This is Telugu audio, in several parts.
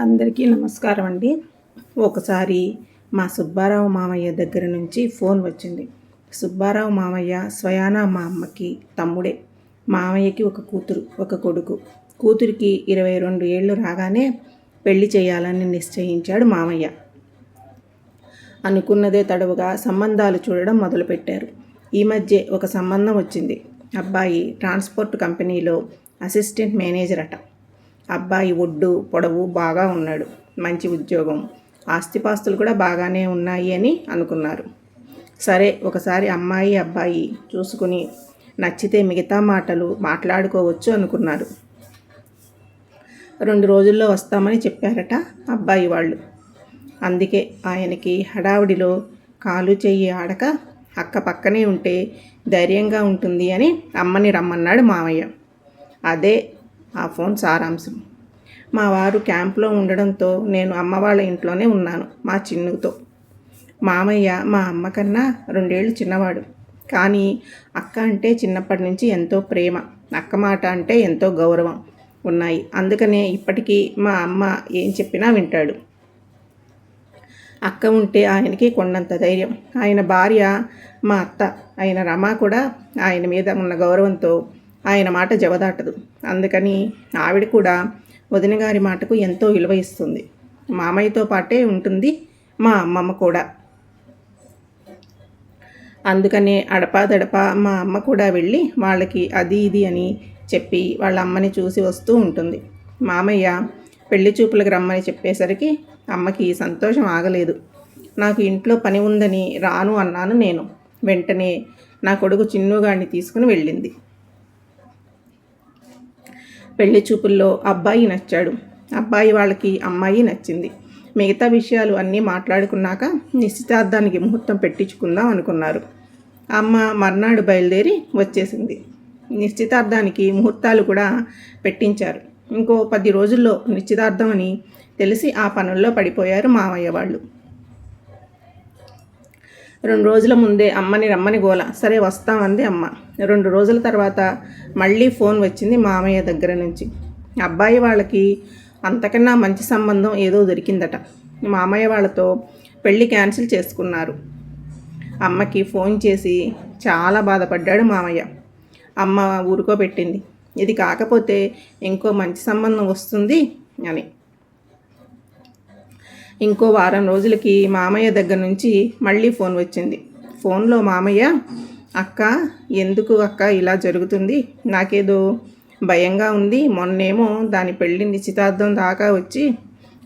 అందరికీ నమస్కారం అండి. ఒకసారి మా సుబ్బారావు మామయ్య దగ్గర నుంచి ఫోన్ వచ్చింది. సుబ్బారావు మామయ్య స్వయానా మా అమ్మకి తమ్ముడే. మామయ్యకి ఒక కూతురు ఒక కొడుకు. కూతురికి ఇరవై రెండు ఏళ్ళు రాగానే పెళ్ళి చేయాలని నిశ్చయించాడు మామయ్య. అనుకున్నదే తడవుగా సంబంధాలు చూడడం మొదలుపెట్టారు. ఈ మధ్య ఒక సంబంధం వచ్చింది. అబ్బాయి ట్రాన్స్పోర్ట్ కంపెనీలో అసిస్టెంట్ మేనేజర్ అట అబ్బాయి ఒడ్డు పొడవు బాగా ఉన్నాడు. మంచి ఉద్యోగం. ఆస్తిపాస్తులు కూడా బాగానే ఉన్నాయి అని అనుకున్నారు. సరే ఒకసారి అమ్మాయి అబ్బాయి చూసుకుని నచ్చితే మిగతా మాటలు మాట్లాడుకోవచ్చు అనుకున్నారు. రెండు రోజుల్లో వస్తామని చెప్పారట అబ్బాయి వాళ్ళు. అందుకే ఆయనకి హడావుడిలో కాలు చెయ్యి ఆడక అక్క పక్కనే ఉంటే ధైర్యంగా ఉంటుంది అని అమ్మని రమ్మన్నాడు మామయ్య. అదే ఆ ఫోన్ సారాంశం. మా వారు క్యాంప్లో ఉండడంతో నేను అమ్మ వాళ్ళ ఇంట్లోనే ఉన్నాను మా చిన్నుతో. మామయ్య మా అమ్మ కన్నా రెండేళ్ళు చిన్నవాడు. కానీ అక్క అంటే చిన్నప్పటి నుంచి ఎంతో ప్రేమ అక్క మాట అంటే ఎంతో గౌరవం ఉన్నాయి. అందుకనే ఇప్పటికీ మా అమ్మ ఏం చెప్పినా వింటాడు. అక్క ఉంటే ఆయనకి కొండంత ధైర్యం. ఆయన భార్య మా అత్త ఆయన రమ కూడా ఆయన మీద ఉన్న గౌరవంతో ఆయన మాట జవదాటదు. అందుకని ఆవిడ కూడా వదిన గారి మాటకు ఎంతో విలువ ఇస్తుంది. మామయ్యతో పాటే ఉంటుంది మా అమ్మమ్మ కూడా. అందుకనే అడపాదడప మా అమ్మ కూడా వెళ్ళి వాళ్ళకి అది ఇది అని చెప్పి వాళ్ళ అమ్మని చూసి వస్తూ ఉంటుంది. మామయ్య పెళ్ళి చూపులకు రమ్మని చెప్పేసరికి అమ్మకి సంతోషం ఆగలేదు. నాకు ఇంట్లో పని ఉందని రాను అన్నాను నేను. వెంటనే నా కొడుకు చిన్నుగాడిని తీసుకుని వెళ్ళింది. పెళ్ళి చూపుల్లో అబ్బాయి నచ్చాడు. అబ్బాయి వాళ్ళకి అమ్మాయి నచ్చింది. మిగతా విషయాలు అన్నీ మాట్లాడుకున్నాక నిశ్చితార్థానికి ముహూర్తం పెట్టించుకుందాం అనుకున్నారు. అమ్మ మర్నాడు బయలుదేరి వచ్చేసింది. నిశ్చితార్థానికి ముహూర్తాలు కూడా పెట్టించారు. ఇంకో పది రోజుల్లో నిశ్చితార్థం అని తెలిసి ఆ పనుల్లో పడిపోయారు మామయ్య వాళ్ళు. రెండు రోజుల ముందే అమ్మని రమ్మని గోల. సరే వస్తామంది అమ్మ. రెండు రోజుల తర్వాత మళ్ళీ ఫోన్ వచ్చింది మామయ్య దగ్గర నుంచి. అబ్బాయి వాళ్ళకి అంతకన్నా మంచి సంబంధం ఏదో దొరికిందట. మామయ్య వాళ్ళతో పెళ్ళి క్యాన్సిల్ చేసుకున్నారు. అమ్మకి ఫోన్ చేసి చాలా బాధపడ్డాడు మామయ్య. అమ్మ ఊరుకోబెట్టింది. ఇది కాకపోతే ఇంకో మంచి సంబంధం వస్తుంది అని. ఇంకో వారం రోజులకి మామయ్య దగ్గర నుంచి మళ్ళీ ఫోన్ వచ్చింది. ఫోన్లో మామయ్య అక్క ఎందుకు అక్క ఇలా జరుగుతుంది? నాకేదో భయంగా ఉంది. మొన్నేమో దాని పెళ్ళి నిశ్చితార్థం దాకా వచ్చి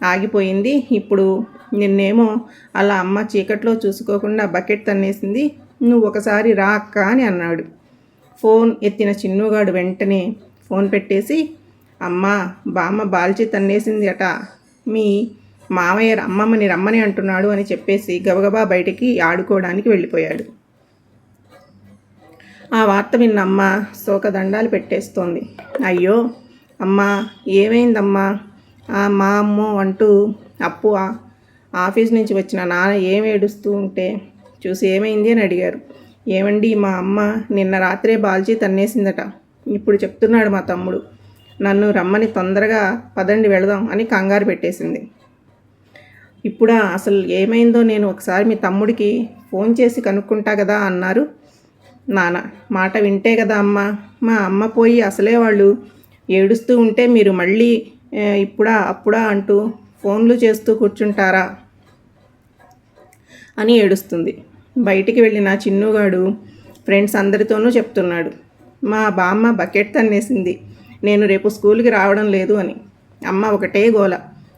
ఆగిపోయింది. ఇప్పుడు నిన్నేమో అలా అమ్మ చీకట్లో చూసుకోకుండా బకెట్ తన్నేసింది. నువ్వు ఒకసారి రా అక్క అని అన్నాడు. ఫోన్ ఎత్తిన చిన్నుగాడు వెంటనే ఫోన్ పెట్టేసి అమ్మ బామ్మ బాల్చి తన్నేసింది అట. మీ మామయ్య అమ్మమ్మని రమ్మని అంటున్నాడు అని చెప్పేసి గబగబా బయటికి ఆడుకోవడానికి వెళ్ళిపోయాడు. ఆ వార్త విన్న అమ్మ శోకదండాలు పెట్టేస్తోంది. అయ్యో అమ్మా ఏమైందమ్మా? ఆ మా అమ్మో అంటూ అప్పు ఆఫీస్ నుంచి వచ్చిన నాన్న ఏం ఏడుస్తూ ఉంటే చూసి ఏమైంది అని అడిగారు. ఏమండి మా అమ్మ నిన్న రాత్రే బాల్చి తన్నేసిందట. ఇప్పుడు చెప్తున్నాడు మా తమ్ముడు. నన్ను రమ్మని తొందరగా పదండి వెళదాం అని కంగారు పెట్టేసింది. ఇప్పుడా అసలు ఏమైందో నేను ఒకసారి మీ తమ్ముడికి ఫోన్ చేసి కనుక్కుంటా కదా అన్నారు. నాన్న మాట వింటే కదా అమ్మ. మా అమ్మ పోయి అసలే వాళ్ళు ఏడుస్తూ ఉంటే మీరు మళ్ళీ ఇప్పుడా అప్పుడా అంటూ ఫోన్లు చేస్తూ కూర్చుంటారా అని ఏడుస్తుంది. బయటికి వెళ్ళిన చిన్నుగాడు ఫ్రెండ్స్ అందరితోనూ చెప్తున్నాడు. మా బామ్మ బకెట్ తన్నేసింది. నేను రేపు స్కూల్కి రావడం లేదు అని. అమ్మ ఒకటే గోల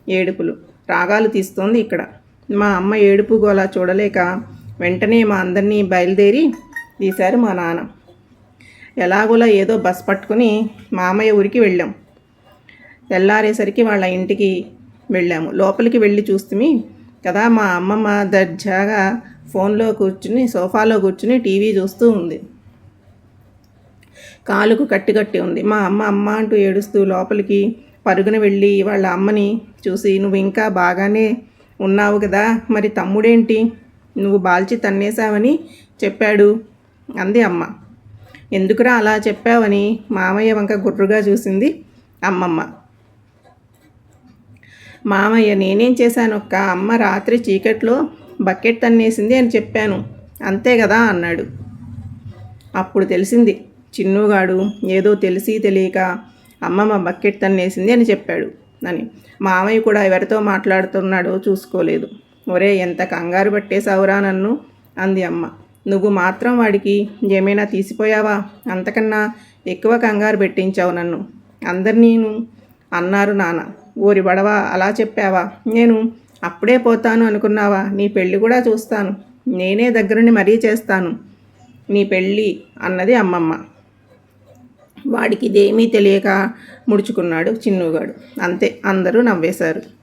ఏడుపులు. రాగాలు తీస్తోంది ఇక్కడ. మా అమ్మ ఏడుపు గోలా చూడలేక వెంటనే మా అందరినీ బయలుదేరి తీశారు మా నాన్న. ఎలాగోలా ఏదో బస్ పట్టుకుని మామయ్య ఊరికి వెళ్ళాం. తెల్లారేసరికి వాళ్ళ ఇంటికి వెళ్ళాము. లోపలికి వెళ్ళి చూస్తే కదా మా అమ్మమ్మ దర్జాగా ఫోన్లో కూర్చుని సోఫాలో కూర్చుని టీవీ చూస్తూ ఉంది. కాలుకు కట్టి కట్టి ఉంది. మా అమ్మ అమ్మ అంటూ ఏడుస్తూ లోపలికి పరుగున వెళ్ళి వాళ్ళ అమ్మని చూసి నువ్వు ఇంకా బాగానే ఉన్నావు కదా మరి తమ్ముడేంటి? నువ్వు బాల్చి తన్నేశావని చెప్పాడు అంది అమ్మ. ఎందుకురా అలా చెప్పావని మామయ్య వంక గుర్రుగా చూసింది అమ్మమ్మ. మామయ్య నేనేం చేశాను ఒక్క అమ్మ రాత్రి చీకట్లో బకెట్ తన్నేసింది అని చెప్పాను. అంతే కదా అన్నాడు. అప్పుడు తెలిసింది చిన్నుగాడు ఏదో తెలిసి తెలియక అమ్మమ్మ బకెట్ తన్నేసింది అని చెప్పాడు అని. మామయ్య కూడా ఎవరితో మాట్లాడుతున్నాడో చూసుకోలేదు. ఒరే ఎంత కంగారు పట్టేశావురా నన్ను అంది అమ్మ. నువ్వు మాత్రం వాడికి ఏమైనా తీసిపోయావా? అంతకన్నా ఎక్కువ కంగారు పెట్టించావు నన్ను. అందరినీను అన్నారు నాన్న. ఊరి బడవా అలా చెప్పావా? నేను అప్పుడే పోతాను అనుకున్నావా? నీ పెళ్ళి కూడా చూస్తాను. నేనే దగ్గరుండి మరీ చేస్తాను. నీ పెళ్ళి అన్నది అమ్మమ్మ. వాడికి ఇదేమీ తెలియక ముడుచుకున్నాడు చిన్నుగాడు. అంతే అందరూ నవ్వేశారు.